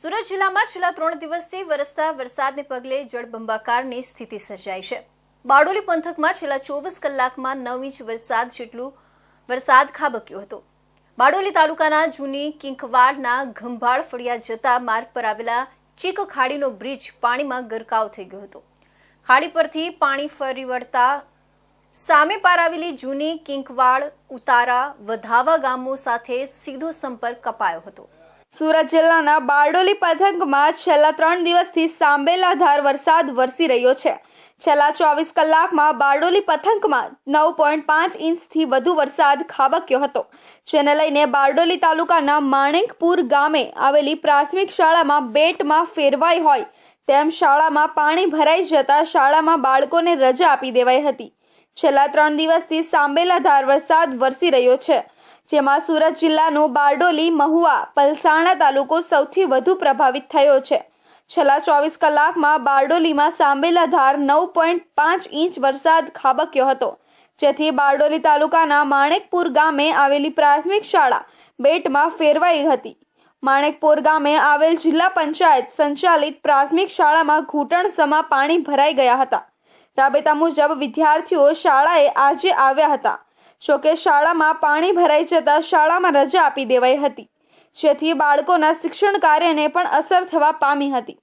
સુરત જિલ્લામાં છેલ્લા ત્રણ દિવસથી વરસતા વરસાદને પગલે જળબંબાકારની સ્થિતિ સર્જાઈ છે. બારડોલી પંથકમાં છેલ્લા ચોવીસ કલાકમાં નવ ઇંચ વરસાદ જેટલું વરસાદ ખાબક્યો હતો. બારડોલી તાલુકાના જૂની કિંકવાડના ગંભાળ ફળિયા જતા માર્ગ પર આવેલા ચીક ખાડીનો બ્રિજ પાણીમાં ગરકાવ થઈ ગયો હતો. ખાડી પરથી પાણી ફરી વળતા સામે પાર આવેલી જૂની કિંકવાડ ઉતારા વધાવા ગામો સાથે સીધો સંપર્ક કપાયો હતો. સુરત જિલ્લાના બારડોલી પંથકમાં છેલ્લા ત્રણ દિવસથી સાંબેલાધાર વરસાદ વરસી રહ્યો છે. છેલ્લા ચોવીસ કલાકમાં બારડોલી પંથકમાં નવ પોઈન્ટ પાંચ ઇંચથી વધુ વરસાદ ખાબક્યો હતો. જેને લઈને બારડોલી તાલુકાના માણેકપુર ગામે આવેલી પ્રાથમિક શાળામાં બેટમાં ફેરવાઈ હોય તેમ શાળામાં પાણી ભરાઈ જતા શાળામાં બાળકોને રજા આપી દેવાઈ હતી. છેલ્લા ત્રણ દિવસથી સાંબેલાધાર વરસાદ વરસી રહ્યો છે. જેમાં સુરત જિલ્લાનું બારડોલી, મહુવા, પલસાણા તાલુકો સૌથી વધુ પ્રભાવિત થયો છે. છેલ્લા ચોવીસ કલાકમાં બારડોલીમાં સાંબેલાધાર નવ પોઈન્ટ પાંચ ઇંચ વરસાદ ખાબક્યો હતો. જેથી બારડોલી તાલુકાના માણેકપુર ગામે આવેલી પ્રાથમિક શાળા બેટમાં ફેરવાઈ હતી. માણેકપુર ગામે આવેલ જિલ્લા પંચાયત સંચાલિત પ્રાથમિક શાળામાં ઘૂંટણસમા પાણી ભરાઈ ગયા હતા. રાબેતા મુજબ વિદ્યાર્થીઓ શાળાએ આજે આવ્યા હતા. જોકે શાળામાં પાણી ભરાઈ જતા શાળામાં રજા આપી દેવાઈ હતી. જેથી બાળકોના શિક્ષણ કાર્યને પણ અસર થવા પામી હતી.